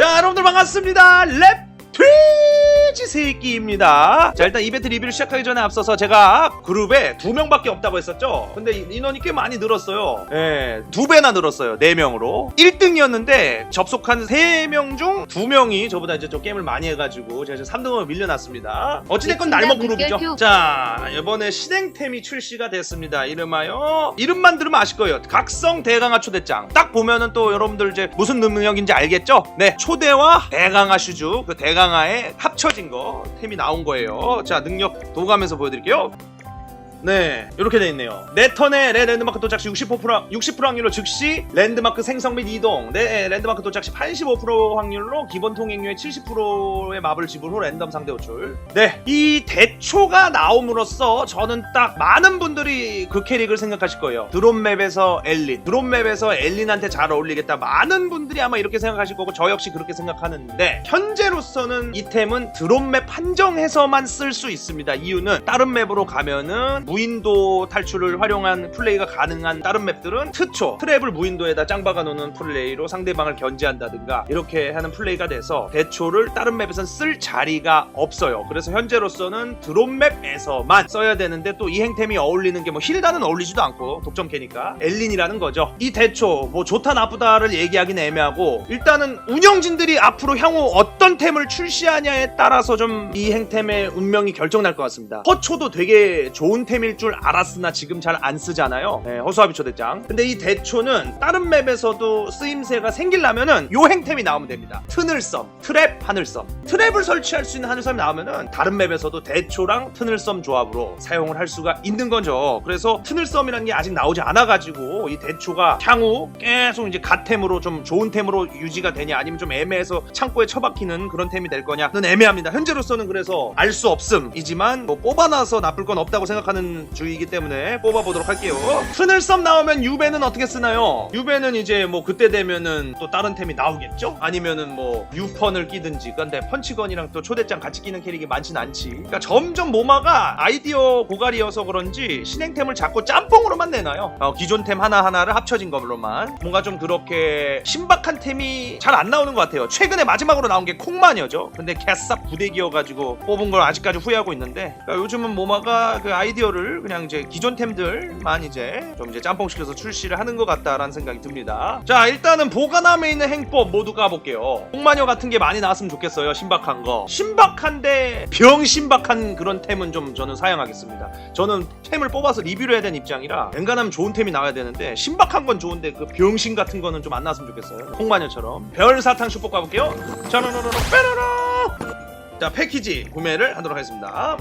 자 여러분들 반갑습니다. 랩트 위치 새끼입니다. 자 일단 이벤트 리뷰를 시작하기 전에 앞서서 제가 그룹에 두 명밖에 없다고 했었죠? 근데 이- 인원이 꽤 많이 늘었어요. 예, 두 배나 늘었어요 네 명으로. 1등이었는데 접속한 세 명 중 두 명이 저보다 이제 좀 게임을 많이 해가지고 제가 지금 3등으로 밀려났습니다. 어찌됐건 날먹 그룹이죠. 자 이번에 신행템이 출시가 됐습니다. 이름하여 이름만 들으면 아실 거예요. 각성 대강화 초대장. 딱 보면은 또 여러분들 이제 무슨 능력인지 알겠죠? 네 초대와 대강화 슈즈. 그 대강화에 합쳐진 거 템이 나온 거예요. 자 능력 도감에서 보여드릴게요 네 이렇게 돼 있네요. 내 턴에 레 랜드마크 도착 시60% 60% 확률로 즉시 랜드마크 생성 및 이동. 내 랜드마크 도착 시 85% 확률로 기본 통행료의 70%의 마블 지불 후 랜덤 상대 호출. 네 이 대초가 나옴으로써 저는 딱 많은 분들이 그 캐릭을 생각하실 거예요. 드론맵에서 엘린. 드론맵에서 엘린한테 잘 어울리겠다. 많은 분들이 아마 이렇게 생각하실 거고 저 역시 그렇게 생각하는데 현재로서는 이 템은 드론맵 한정해서만 쓸 수 있습니다. 이유는 다른 맵으로 가면은 무인도 탈출을 활용한 플레이가 가능한 다른 맵들은 트초 트랩을 무인도에다 짱 박아 놓는 플레이로 상대방을 견제한다든가 이렇게 하는 플레이가 돼서 대초를 다른 맵에선 쓸 자리가 없어요. 그래서 현재로서는 드론 맵에서만 써야 되는데 또 이 행템이 어울리는 게 뭐 힐다는 어울리지도 않고 독점캐니까 엘린이라는 거죠. 이 대초 뭐 좋다 나쁘다를 얘기하기는 애매하고 일단은 운영진들이 앞으로 향후 어떤 템을 출시하냐에 따라서 좀 이 행템의 운명이 결정날 것 같습니다. 허초도 되게 좋은 템일 줄 알았으나 지금 잘 안 쓰잖아요. 네, 허수아비 초대장. 근데 이 대초는 다른 맵에서도 쓰임새가 생기려면은 요 행템이 나오면 됩니다. 트늘섬 트랩 하늘섬 트랩을 설치할 수 있는 하늘섬이 나오면은 다른 맵에서도 대초랑 트늘섬 조합으로 사용을 할 수가 있는 거죠. 그래서 트늘섬이라는 게 아직 나오지 않아가지고 이 대초가 향후 계속 이제 갓템으로 좀 좋은 템으로 유지가 되냐 아니면 좀 애매해서 창고에 처박히는 그런 템이 될 거냐는 애매합니다. 현재로서는 그래서 알 수 없음이지만 뭐 뽑아놔서 나쁠 건 없다고 생각하는 주의이기 때문에 뽑아보도록 할게요. 트늘섬 나오면 유배는 어떻게 쓰나요? 유배는 이제 뭐 그때 되면은 또 다른 템이 나오겠죠? 아니면은 뭐 유펀을 끼든지 근데 펀치건이랑 또 초대장 같이 끼는 캐릭이 많진 않지. 그러니까 점점 모마가 아이디어 고갈이어서 그런지 신행템을 자꾸 짬뽕으로만 내놔요. 어, 기존 템 하나하나를 합쳐진 걸로만. 뭔가 좀 그렇게 신박한 템이 잘 안 나오는 것 같아요. 최근에 마지막으로 나온 게 콩마녀죠. 근데 개쌉 부대기여가지고 뽑은 걸 아직까지 후회하고 있는데 그러니까 요즘은 모마가 그 아이디어를 그냥 이제 기존 템들만 이제 좀 이제 짬뽕 시켜서 출시를 하는 것 같다라는 생각이 듭니다. 자 일단은 보관함에 있는 행법 모두 까볼게요. 콩마녀 같은 게 많이 나왔으면 좋겠어요 신박한 거. 신박한데 병신박한 그런 템은 좀 저는 사양하겠습니다. 저는 템을 뽑아서 리뷰를 해야 되는 입장이라 웬간하면 좋은 템이 나와야 되는데 신박한 건 좋은데 그 병신 같은 거는 좀 안 나왔으면 좋겠어요. 콩마녀처럼. 별사탕 슈퍼 까볼게요. 자 패키지 구매를 하도록 하겠습니다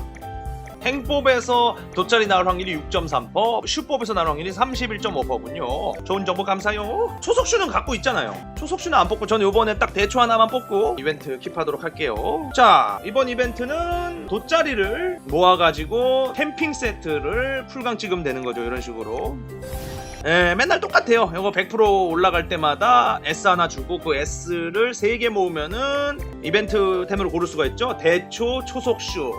행법에서 돗자리 나올 확률이 6.3%, 슈법에서 나올 확률이 31.5%군요. 좋은 정보 감사요. 초석슈는 갖고 있잖아요. 초석슈는 안 뽑고 저는 이번에 딱 대초 하나만 뽑고 이벤트 킵하도록 할게요. 자, 이번 이벤트는 돗자리를 모아가지고 캠핑 세트를 풀강 찍으면 되는 거죠. 이런 식으로. 예, 맨날 똑같아요. 이거 100% 올라갈 때마다 S 하나 주고 그 S를 3개 모으면은 이벤트 템으로 고를 수가 있죠. 대초, 초속슈,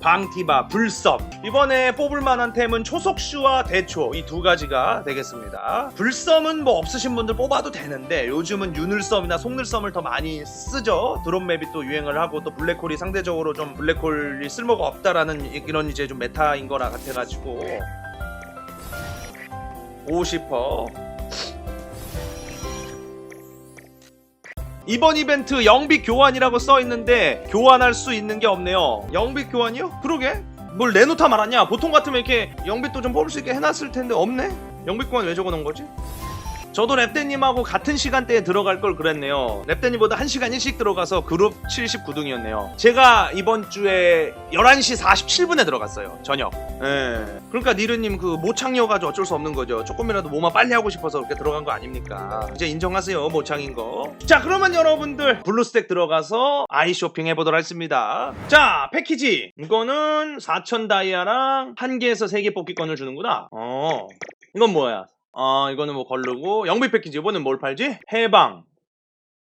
방티바, 불섬. 이번에 뽑을 만한 템은 초속슈와 대초 이 두 가지가 되겠습니다. 불섬은 뭐 없으신 분들 뽑아도 되는데 요즘은 유늘섬이나 속늘섬을 더 많이 쓰죠. 드론맵이 또 유행을 하고 또 블랙홀이 상대적으로 좀 블랙홀이 쓸모가 없다라는 이런 이제 좀 메타인 거라 같아가지고 50퍼 이번 이벤트 영빛 교환이라고 써 있는데 교환할 수 있는 게 없네요. 영빛 교환이요? 그러게. 뭘 내놓다 말았냐? 보통 같으면 이렇게 영빛도 좀 뽑을 수 있게 해놨을 텐데 없네. 영빛 교환 왜 적어놓은 거지? 저도 랩대님하고 같은 시간대에 들어갈 걸 그랬네요. 랩대님보다 1시간 일찍 들어가서 그룹 79등이었네요. 제가 이번 주에 11시 47분에 들어갔어요. 저녁. 예. 그러니까 니르님 그 모창이어가지고 어쩔 수 없는 거죠. 조금이라도 뭐만 빨리 하고 싶어서 그렇게 들어간 거 아닙니까? 이제 인정하세요. 모창인 거. 자, 그러면 여러분들 블루스택 들어가서 아이 쇼핑 해보도록 하겠습니다. 자, 패키지. 이거는 4,000 다이아랑 1개에서 3개 뽑기권을 주는구나. 어. 이건 뭐야? 아 이거는 뭐 걸르고 영비 패키지 이번엔 뭘 팔지? 해방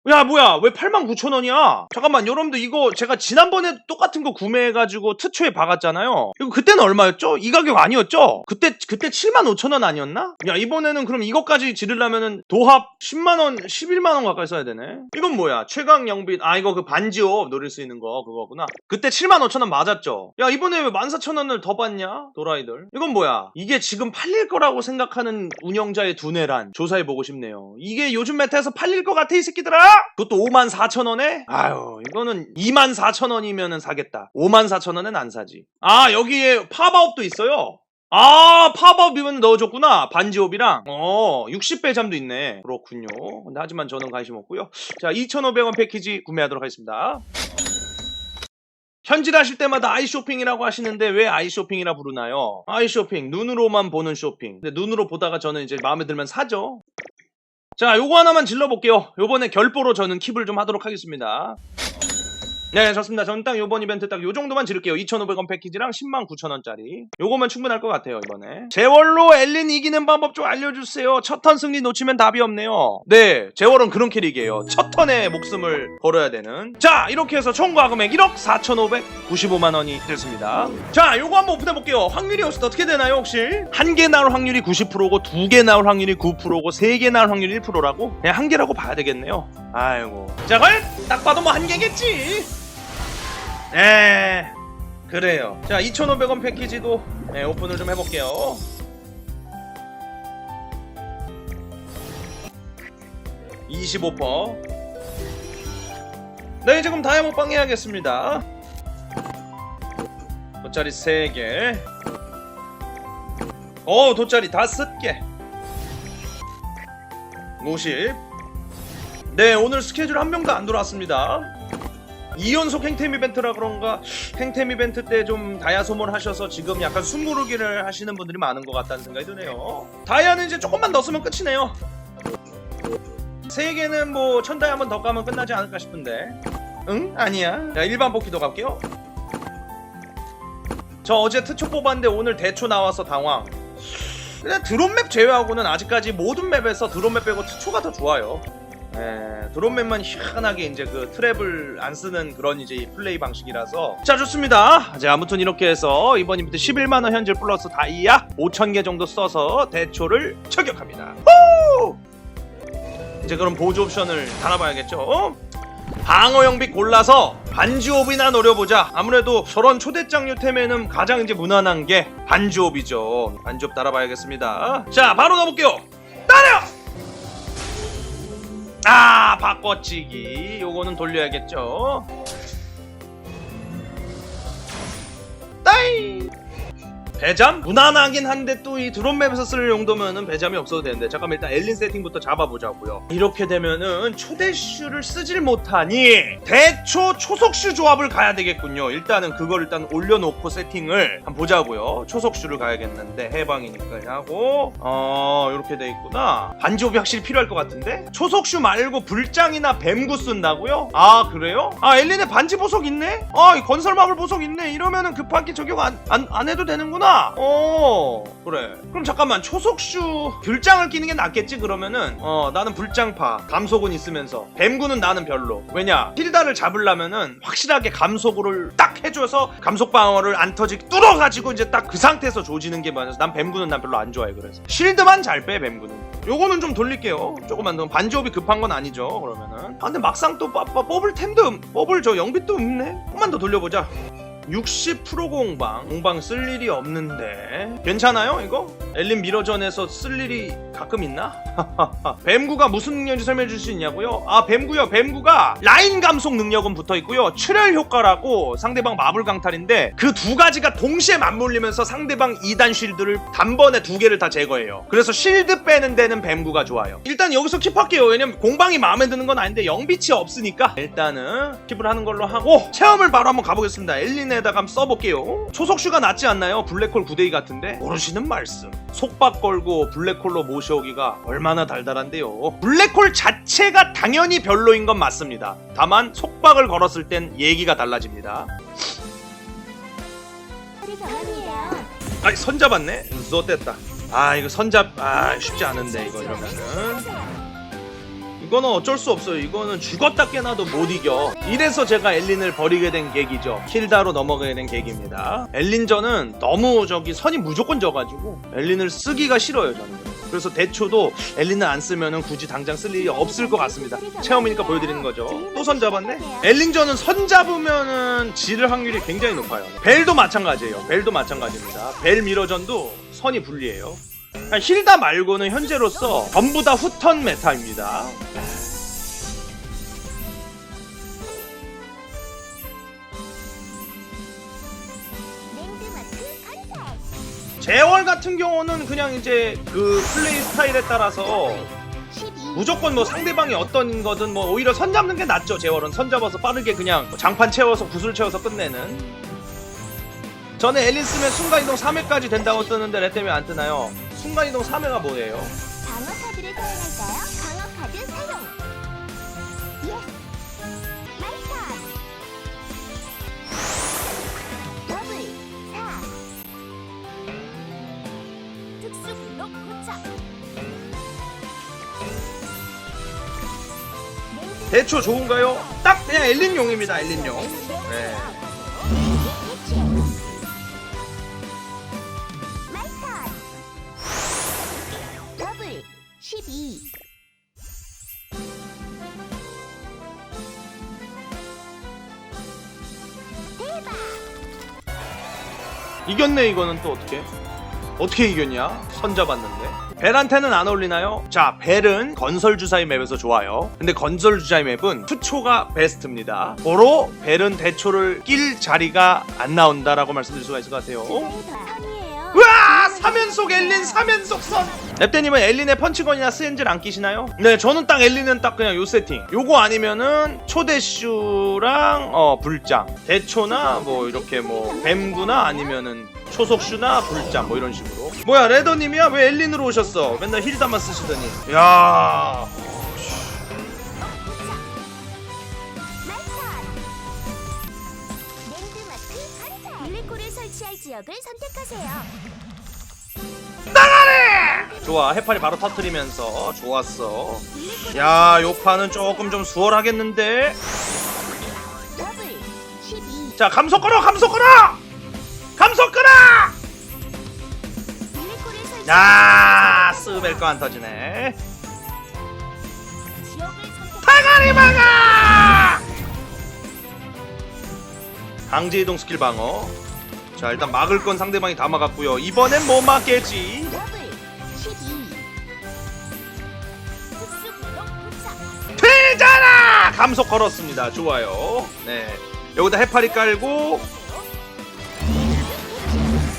야 뭐야? 왜 89,000원이야? 잠깐만 여러분들 이거 제가 지난번에 똑같은 거 구매해가지고 트초에 박았잖아요. 이거 그때는 얼마였죠? 이 가격 아니었죠? 그때 그때 75,000원 아니었나? 야 이번에는 그럼 이것까지 지르려면은 도합 10만원 11만원 가까이 써야 되네. 이건 뭐야? 최강 영빛 아 이거 그 반지업 노릴 수 있는 거 그거구나. 그때 75,000원 맞았죠? 야 이번에 왜 14,000원을 더 받냐? 도라이들. 이건 뭐야? 이게 지금 팔릴 거라고 생각하는 운영자의 두뇌란 조사해보고 싶네요. 이게 요즘 메타에서 팔릴 것 같아 이 새끼들아 그것도 5만 4천 원에? 아유 이거는 2만 4천 원이면은 사겠다. 5만 4천 원엔 안 사지. 아 여기에 팝아업도 있어요. 아 팝업이면 넣어줬구나. 반지업이랑. 어 60배 잠도 있네. 그렇군요. 근데 하지만 저는 관심 없고요. 자 2,500원 패키지 구매하도록 하겠습니다. 현질 하실 때마다 아이쇼핑이라고 하시는데 왜 아이쇼핑이라 부르나요? 아이쇼핑 눈으로만 보는 쇼핑. 근데 눈으로 보다가 저는 이제 마음에 들면 사죠 자 요거 하나만 질러볼게요. 요번에 결보로 저는 킵을 좀 하도록 하겠습니다 네 좋습니다. 저는 딱 요번 이벤트 딱 요 정도만 지를게요. 2,500원 패키지랑 10만 9천원짜리. 요거면 충분할 것 같아요 이번에. 제월로 엘린 이기는 방법 좀 알려주세요. 첫 턴 승리 놓치면 답이 없네요. 네 제월은 그런 캐릭이에요. 첫 턴에 목숨을 걸어야 되는. 자 이렇게 해서 총 과 금액 1억 4,595만원이 됐습니다. 자 요거 한번 오픈해볼게요. 확률이 어떻게 되나요 혹시? 한 개 나올 확률이 90%고 두 개 나올 확률이 9%고 세 개 나올 확률이 1%라고? 그냥 한 개라고 봐야 되겠네요. 아이고. 자걸딱 봐도 뭐 한 개겠지 네. 그래요. 자 2,500원 패키지도 네, 오픈을 좀 해볼게요. (25%) 네 지금 다이아몬드 빵 해야겠습니다. 돗자리 3개. 어 돗자리 5개. 50 네, 오늘 스케줄 한 명도 안 돌아왔습니다. 2연속 행템 이벤트라 그런가 행템 이벤트 때 좀 다이아 소모하셔서 지금 약간 숨고르기를 하시는 분들이 많은 것 같다는 생각이 드네요. 다이아는 이제 조금만 더 쓰면 끝이네요. 세 개는 뭐 천다이 한번 더 가면 끝나지 않을까 싶은데. 응? 아니야. 자, 일반 뽑기도 갈게요. 저 어제 트초 뽑았는데 오늘 대초 나와서 당황. 그냥 드론맵 제외하고는 아직까지 모든 맵에서 드론맵 빼고 트초가 더 좋아요. 예, 드론맵만 희한하게 이제 그 트랩을 안 쓰는 그런 이제 플레이 방식이라서 자 좋습니다. 자 아무튼 이렇게 해서 이번 이벤트 11만원 현질 플러스 다이아 5,000개 정도 써서 대초를 저격합니다. 후! 이제 그럼 보조 옵션을 달아봐야겠죠. 어? 방어 영빛 골라서 반지옵이나 노려보자. 아무래도 저런 초대장 유템에는 가장 이제 무난한 게 반지옵이죠. 반지옵 달아봐야겠습니다. 자 바로 가볼게요. 따려! 아 바꿔치기. 요거는 돌려야겠죠? 따이 배잠? 무난하긴 한데 또 이 드론맵에서 쓸 용도면은 배잠이 없어도 되는데. 잠깐만 일단 엘린 세팅부터 잡아보자고요. 이렇게 되면은 초대슈를 쓰질 못하니 대초 초속슈 조합을 가야 되겠군요. 일단은 그걸 일단 올려놓고 세팅을 한번 보자고요. 초속슈를 가야겠는데 해방이니까 하고. 어 이렇게 돼 있구나. 반지옵이 확실히 필요할 것 같은데? 초속슈 말고 불장이나 뱀구 쓴다고요? 아 그래요? 아 엘린에 반지 보석 있네? 아이 건설마블 보석 있네. 이러면은 급하게 적용 안, 안, 안 해도 되는구나 어. 그래. 그럼 잠깐만 초속슈 불장을 끼는 게 낫겠지 그러면은? 어 나는 불장파 감속은 있으면서. 뱀구는 나는 별로. 왜냐? 힐다를 잡으려면은 확실하게 감속을 딱 해줘서 감속 방어를 안 터지게 뚫어가지고 이제 딱 그 상태에서 조지는 게 많아서 난 뱀구는 난 별로 안 좋아해 그래서. 실드만 잘 빼 뱀구는 요거는 좀 돌릴게요. 조금만 더. 반지업이 급한 건 아니죠 그러면은. 아 근데 막상 또 빠- 빠- 뽑을 템도 없- 뽑을 저 영빛도 없네? 조금만 더 돌려보자 60% 공방 공방 쓸 일이 없는데 괜찮아요 이거? 엘린 미러전에서 쓸 일이 가끔 있나? 뱀구가 무슨 능력인지 설명해 줄 수 있냐고요? 아 뱀구요. 뱀구가 라인 감속 능력은 붙어 있고요. 출혈 효과라고 상대방 마블 강탈인데 그 두 가지가 동시에 맞물리면서 상대방 2단 쉴드를 단번에 두 개를 다 제거해요. 그래서 쉴드 빼는 데는 뱀구가 좋아요. 일단 여기서 킵할게요. 왜냐면 공방이 마음에 드는 건 아닌데 영빛이 없으니까. 일단은 킵을 하는 걸로 하고 체험을 바로 한번 가보겠습니다. 엘린에다가 한번 써볼게요. 초속슈가 낫지 않나요? 블랙홀 9대2 같은데? 모르시는 말씀. 속박 걸고 블랙홀로 모 셔오기가 얼마나 달달한데요 블랙홀 자체가 당연히 별로인 건 맞습니다 다만 속박을 걸었을 땐 얘기가 달라집니다. 아이 선 잡았네 너 뗐다 아 이거 선잡 아 쉽지 않은데 이거 이러면은 이거는 어쩔 수 없어요. 이거는 죽었다 깨나도 못 이겨. 이래서 제가 엘린을 버리게 된 계기죠. 킬다로 넘어가게 된 계기입니다. 엘린전은 너무 저기 선이 무조건 져가지고 엘린을 쓰기가 싫어요 저는. 그래서 대초도 엘린을 안 쓰면은 굳이 당장 쓸 일이 없을 것 같습니다. 체험이니까 보여드리는 거죠. 또 선 잡았네? 엘린전은 선 잡으면은 질 확률이 굉장히 높아요. 벨도 마찬가지예요. 벨도 마찬가지입니다. 벨 미러전도 선이 불리해요. 그러니까 힐다 말고는 현재로서 전부 다 후턴 메타입니다. 재월 같은 경우는 그냥 이제 그 플레이 스타일에 따라서 12 무조건 뭐 상대방이 어떤 거든 뭐 오히려 선 잡는 게 낫죠. 재월은 선 잡아서 빠르게 그냥 뭐 장판 채워서 구슬 채워서 끝내는. 전에 엘린 쓰면 순간이동 3회까지 된다고 뜨는데 레 때문에 안 뜨나요? 순간이동 3회가 뭐예요? 방어 카드를 사용할까요? 대초 좋은가요? 딱 그냥 엘린용입니다. 엘린용. 네. 마이턴 더블 12 대박 이겼네 이거는 또 어떻게? 어떻게 이겼냐? 선 잡았는데. 벨한테는 안 어울리나요? 자, 벨은 건설 주사위 맵에서 좋아요. 근데 건설 주사위 맵은 투초가 베스트입니다. 고로 벨은 대초를 낄 자리가 안 나온다라고 말씀드릴 수가 있을 것 같아요. 선이에요 우와! 3연속 엘린 3연속 선! 랩대님은 엘린의 펀치건이나 스엔젤 안 끼시나요? 네, 저는 딱 엘린은 딱 그냥 요 세팅. 요거 아니면은 초대슈랑 어 불장, 대초나 뭐 이렇게 뭐 뱀구나 아니면은 초속슈나 불장 뭐 이런 식으로. 뭐야 레더님이야 왜 엘린으로 오셨어? 맨날 힐다만 쓰시더니. 야. 랜드마크 블랙홀을 설치할 지역을 선택하세요 좋아 해파리 바로 터트리면서 좋았어. 블랙홀을 야, 요 판은 조금 좀 수월하겠는데. 더블 12 자, 감속 끌어, 감속 끌어, 감속 끌어. 야, 스벨 거 안 터지네. 지역을 선택 타가리 막아! 강제 이동 스킬 방어. 자, 일단 막을 건 상대방이 다 막았고요. 이번엔 못 막겠지. 더블 12 특수 블록 도착 되잖아! 감속 걸었습니다. 좋아요. 네. 여기다 해파리 깔고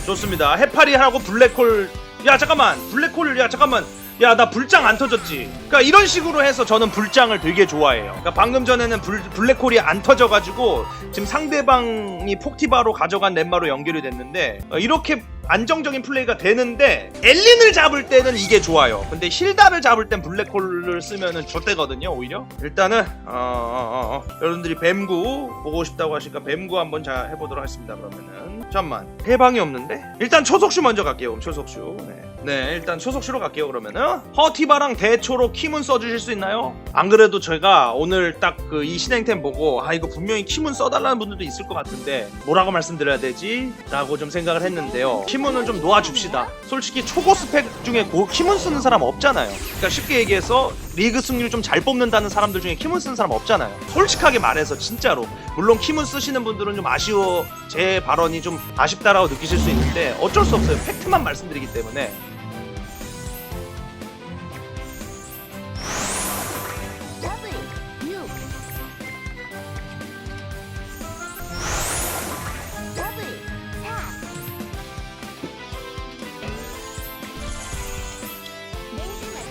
좋습니다. 해파리 하고 블랙홀. 야 잠깐만. 블랙홀. 야 잠깐만. 야 나 불장 안 터졌지. 그러니까 이런 식으로 해서 저는 불장을 되게 좋아해요. 그러니까 방금 전에는 불, 블랙홀이 안 터져가지고 지금 상대방이 폭티바로 가져간 넷마로 연결이 됐는데 어, 이렇게 안정적인 플레이가 되는데 엘린을 잡을 때는 이게 좋아요. 근데 힐다를 잡을 땐 블랙홀을 쓰면은 좆대거든요. 오히려 일단은 어, 어, 어, 어. 여러분들이 뱀구 보고 싶다고 하시니까 뱀구 한번 자 해보도록 하겠습니다. 그러면은 잠만 해방이 없는데 일단 초속슈 먼저 갈게요. 초속슈. 네. 네, 일단 초속슈로 갈게요. 그러면은 허티바랑 대초로 키문 써주실 수 있나요? 안 그래도 제가 오늘 딱 그 이 신행템 보고 아 이거 분명히 키문 써달라는 분들도 있을 것 같은데 뭐라고 말씀드려야 되지? 라고 좀 생각을 했는데요. 키문은 좀 놓아줍시다. 솔직히 초고 스펙 중에 고, 키문 쓰는 사람 없잖아요. 그러니까 쉽게 얘기해서 리그 승률 좀 잘 뽑는다는 사람들 중에 키문 쓰는 사람 없잖아요. 솔직하게 말해서 진짜로 물론 키문 쓰시는 분들은 좀 아쉬워 제 발언이 좀 아쉽다라고 느끼실 수 있는데 어쩔 수 없어요. 팩트만 말씀드리기 때문에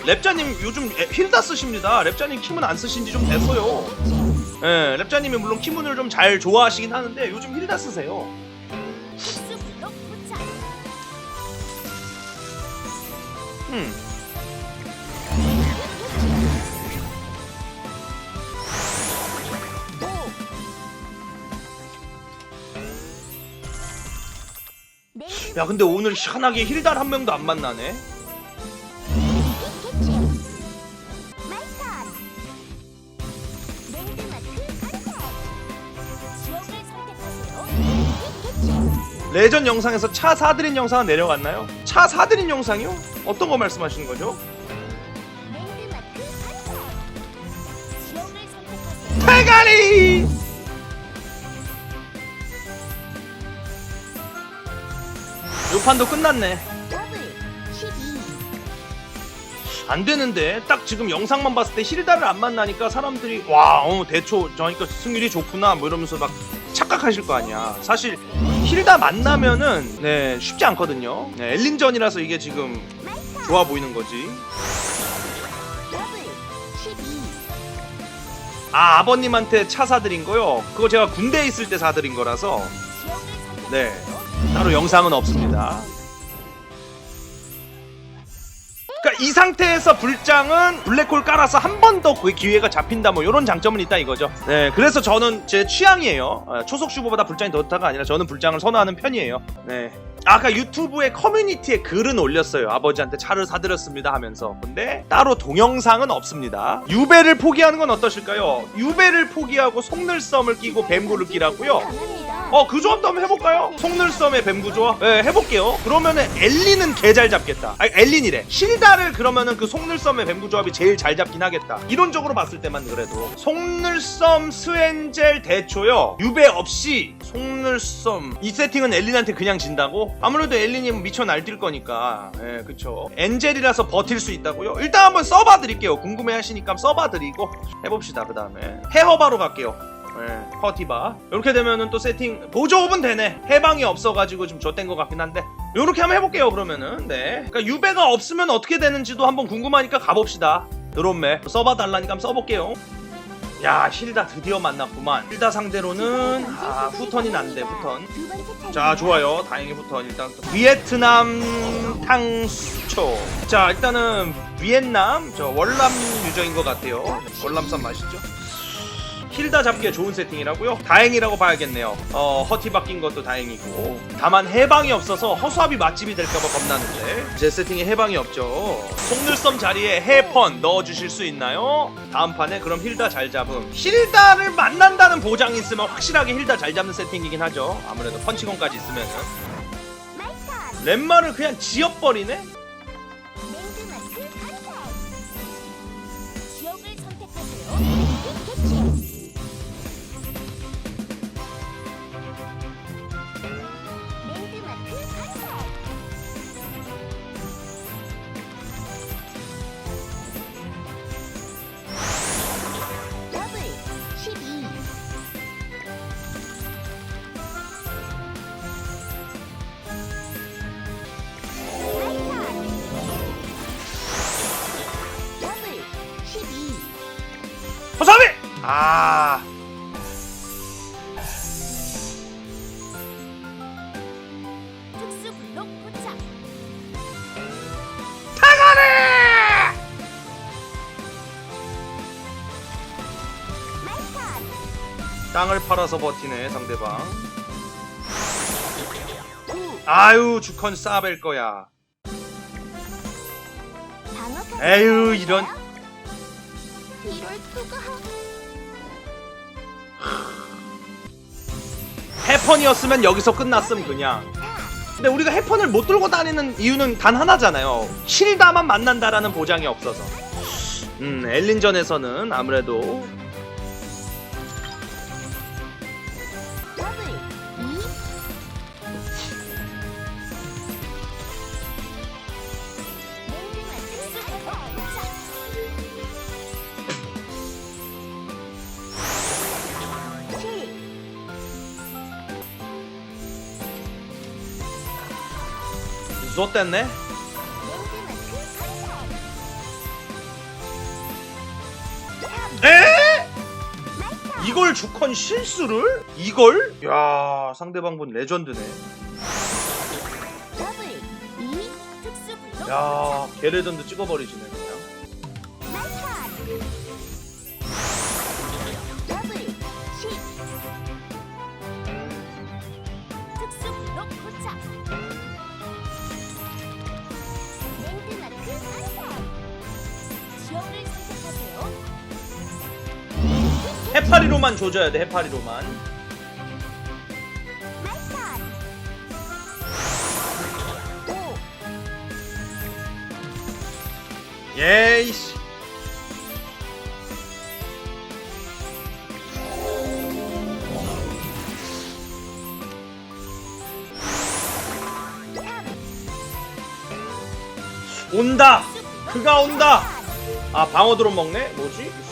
랩자님 요즘 에- 힐다 쓰십니다. 랩자님 키문 안 쓰신 지 좀 됐어요. 예, 랩자님이 물론 키문을 좀 잘 좋아하시긴 하는데 요즘 힐다 쓰세요. 음. 야, 근데 오늘 희한하게 힐달 한 명도 안 만나네. 레전 영상에서 차 사드린 영상은 내려갔나요? 차 사드린 영상이요? 어떤 거 말씀하시는 거죠? 대가리! 요 판도 끝났네. 더블 12. 안 되는데 딱 지금 영상만 봤을 때 힐다를 안 만나니까 사람들이 와, 어, 대초 저니까 승률이 좋구나 뭐 이러면서 막 착각하실 거 아니야. 사실 힐다 만나면은 네 쉽지 않거든요. 네, 엘린전이라서 이게 지금. 좋아 보이는 거지. 더블 12. 아 아버님한테 차 사드린 거요. 그거 제가 군대에 있을 때 사드린 거라서. 네. 따로 영상은 없습니다. 이 상태에서 불장은 블랙홀 깔아서 한 번 더 그 기회가 잡힌다 뭐 이런 장점은 있다 이거죠. 네, 그래서 저는 제 취향이에요. 어, 초속 슈퍼보다 불장이 더 좋다가 아니라 저는 불장을 선호하는 편이에요. 네. 아까 유튜브에 커뮤니티에 글은 올렸어요. 아버지한테 차를 사드렸습니다 하면서. 근데 따로 동영상은 없습니다. 유배를 포기하는 건 어떠실까요? 유배를 포기하고 속늘썸을 끼고 뱀구를 끼라고요. 어, 그 조합도 한번 해볼까요? 속늘섬의 뱀구 조합? 네, 해볼게요. 그러면은 엘린은 개잘 잡겠다. 아니, 엘린이래. 실다를 그러면은 그 속늘섬의 뱀구 조합이 제일 잘 잡긴 하겠다. 이론적으로 봤을 때만 그래도. 속늘섬 스웬젤 대초요. 유배 없이 속늘섬. 이 세팅은 엘린한테 그냥 진다고? 아무래도 엘린이 미쳐 날뛸 거니까. 예, 그쵸. 엔젤이라서 버틸 수 있다고요? 일단 한번 써봐 드릴게요. 궁금해 하시니까 써봐 드리고 해봅시다. 그 다음에. 헤어바로 갈게요. 네, 퍼티바. 이렇게 되면은 또 세팅 보조업은 되네 해방이 없어가지고 좀 좆된 것 같긴 한데 이렇게 한번 해볼게요 그러면은. 네. 그러니까 유배가 없으면 어떻게 되는지도 한번 궁금하니까 가봅시다. 드론맵 써봐 달라니까 한번 써볼게요. 야 힐다 드디어 만났구만. 힐다 상대로는 아 후턴이 난데 후턴. 자 좋아요. 다행히 후턴. 일단 또 비에트남 탕수초. 자 일단은 비엔남 저 월남 유저인 것 같아요. 월남쌈 맛있죠 힐다 잡기에 좋은 세팅이라고요? 다행이라고 봐야겠네요. 어, 허티 바뀐 것도 다행이고. 다만 해방이 없어서 허수아비 맛집이 될까봐 겁나는데. 제 세팅에 해방이 없죠. 속눈썹 자리에 해펀 넣어주실 수 있나요? 다음 판에 그럼 힐다 잘 잡음. 힐다를 만난다는 보장이 있으면 확실하게 힐다 잘 잡는 세팅이긴 하죠. 아무래도 펀치건까지 있으면은. lem마를 그냥 지어버리네? 지역을 선택하세요. 캐치. 아. 특수 블록 포착. 타가네! 땅을 팔아서 버티네 상대방. 구. 아유 주컨 싸벨 거야. 방어 에휴, 이런. 이럴 수가. 해펀이었으면 여기서 끝났음 그냥. 근데 우리가 해펀을 못 들고 다니는 이유는 단 하나잖아요. 힐다만 만난다라는 보장이 없어서. 음, 엘린전에서는 아무래도 선택. 에? 이걸 주컨 실수를? 이걸? 야 상대방 분 레전드네. 더블 2. 특수 블록 야 개레전드 찍어버리시네 해파리로만 조져야 돼 해파리로만. 예이씨. 온다! 그가 온다! 아 방어드론 먹네? 뭐지?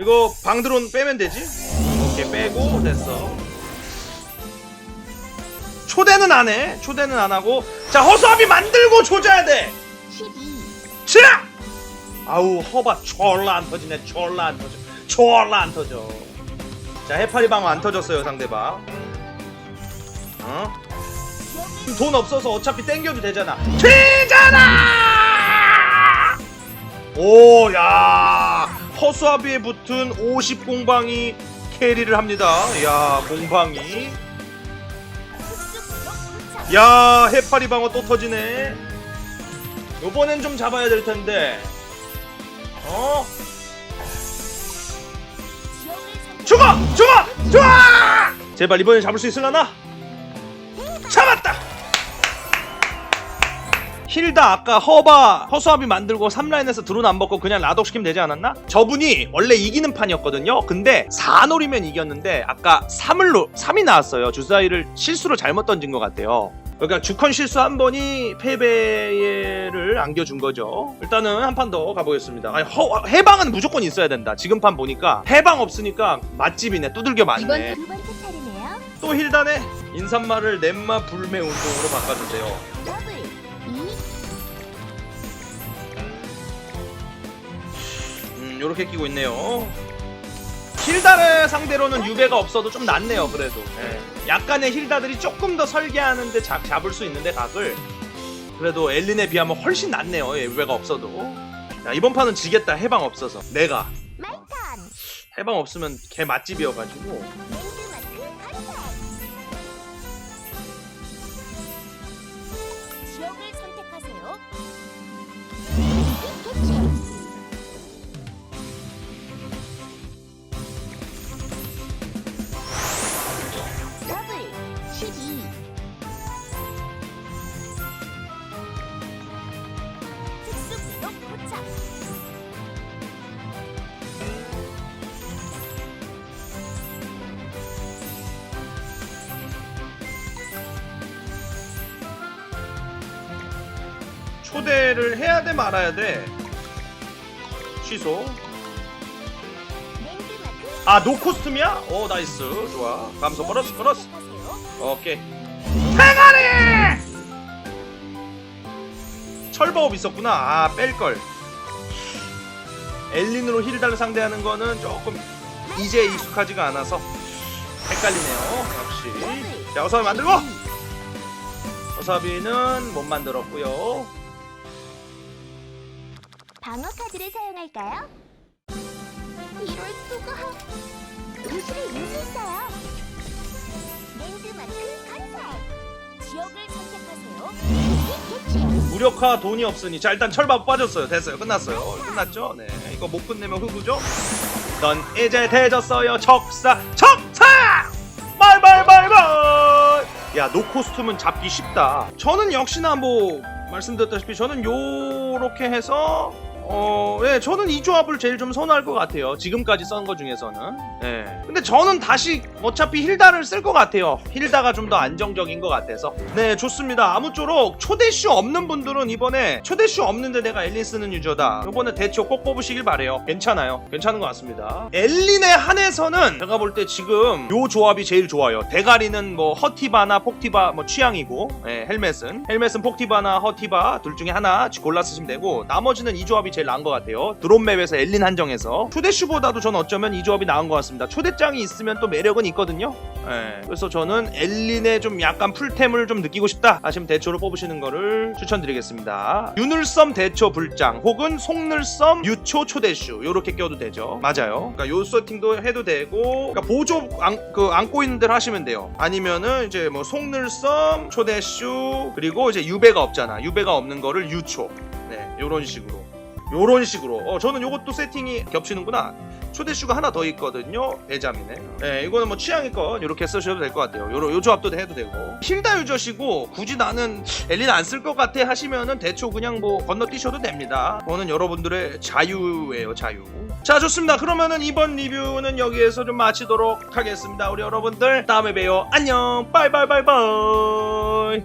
이거 방 드론 빼면 되지? 이렇게 빼고 됐어. 초대는 안 해. 초대는 안 하고. 자 허수아비 만들고 조져야 돼. 12. 자! 아우 허바 졸라 안 터지네. 졸라 안 터져. 졸라 안 터져. 자 해파리 방어 안 터졌어요 상대방. 어? 돈 없어서 어차피 땡겨도 되잖아. 되잖아! 오야. 허수아비에 붙은 50 공방이 캐리를 합니다. 야 공방이. 야 해파리 방어 또 터지네. 요번엔 좀 잡아야 될 텐데. 어. 죽어! 죽어! 죽어! 제발 이번엔 잡을 수 있을라나? 잡았다 힐다 아까 허바 허수아비 만들고 3라인에서 드론 안 먹고 그냥 라독 시키면 되지 않았나? 저분이 원래 이기는 판이었거든요 근데 4놀이면 이겼는데 아까 3을로 3이 나왔어요 주사위를 실수로 잘못 던진 것 같아요 그러니까 주컨 실수 한 번이 패배를 안겨준 거죠. 일단은 한 판 더 가보겠습니다. 아니, 허- 해방은 무조건 있어야 된다. 지금 판 보니까 해방 없으니까 맛집이네. 두들겨 맞네. 또 힐단에 인삼마를 넷마 불매 운동으로 바꿔주세요. 요렇게 끼고 있네요. 힐다를 상대로는 유배가 없어도 좀 낫네요, 그래도. 예. 약간의 힐다들이 조금 더 설계하는데 잡, 잡을 수 있는데 각을. 그래도 엘린에 비하면 훨씬 낫네요, 예, 유배가 없어도. 야, 이번 판은 지겠다, 해방 없어서. 내가. 해방 없으면 개 맛집이어가지고. 돼, 말아야 돼. 취소. 아, 노 코스튬이야? 오, 나이스. 좋아. 감소 걸었어. 선택하세요. 오케이. 대가리! 철버업 있었구나. 아, 뺄걸. 엘린으로 힐달 상대하는 거는 조금 이제 익숙하지가 않아서 헷갈리네요. 역시. 자, 어사비 만들고! 어사비는 못 만들었고요. 방어 카드를 사용할까요? 이럴 수가. 의지를 인수했어요 랜드마크 컨셉 지역을 선택하세요. 캐치 무력화 돈이 없으니. 자 일단 철밥 빠졌어요. 됐어요. 끝났어요. 끝났죠? 네. 이거 못 끝내면 흑우죠? 넌 이제 대졌어요. 적사 적사! 말말말말! 야 노코스튬은 잡기 쉽다. 저는 역시나 뭐 말씀드렸다시피 저는 요렇게 해서 어, 예, 저는 이 조합을 제일 좀 선호할 것 같아요. 지금까지 쓴 거 중에서는. 예. 근데 저는 다시 어차피 힐다를 쓸 것 같아요. 힐다가 좀 더 안정적인 것 같아서. 네, 좋습니다. 아무쪼록 초대쇼 없는 분들은 이번에 초대쇼 없는데 내가 엘린 쓰는 유저다. 이번에 대초 꼭 뽑으시길 바래요. 괜찮아요. 괜찮은 것 같습니다. 엘린에 한해서는 제가 볼 때 지금 요 조합이 제일 좋아요. 대가리는 뭐 허티바나 폭티바 뭐 취향이고, 예, 헬멧은 헬멧은 폭티바나 허티바 둘 중에 하나 골라 쓰시면 되고 나머지는 이 조합이 제일 나은 것 같아요. 드론 맵에서 엘린 한정에서 초대슈보다도 저는 어쩌면 이 조합이 나은 것 같습니다. 초대장이 있으면 또 매력은 있거든요. 예, 그래서 저는 엘린의 좀 약간 풀템을 좀 느끼고 싶다 하시면 대초로 뽑으시는 거를 추천드리겠습니다. 유늘섬 대초 불장 혹은 속늘섬 유초 초대슈 요렇게 껴도 되죠. 맞아요. 그러니까 요 세팅도 해도 되고 그러니까 보조 안, 그 안고 있는 대로 하시면 돼요. 아니면은 이제 뭐 속늘섬 초대슈 그리고 이제 유배가 없잖아. 유배가 없는 거를 유초. 네, 요런 식으로. 요런 식으로. 어, 저는 요것도 세팅이 겹치는구나. 초대슈가 하나 더 있거든요. 배잠이네. 네, 이거는 뭐 취향이건 이렇게 쓰셔도 될 것 같아요. 요러 요 조합도 해도 되고. 힐다 유저시고 굳이 나는 엘린 안쓸 것 같아 하시면은 대충 그냥 뭐 건너뛰셔도 됩니다. 그거는 여러분들의 자유예요, 자유. 자, 좋습니다. 그러면은 이번 리뷰는 여기에서 좀 마치도록 하겠습니다. 우리 여러분들 다음에 봬요. 안녕. 바이바이바이바이.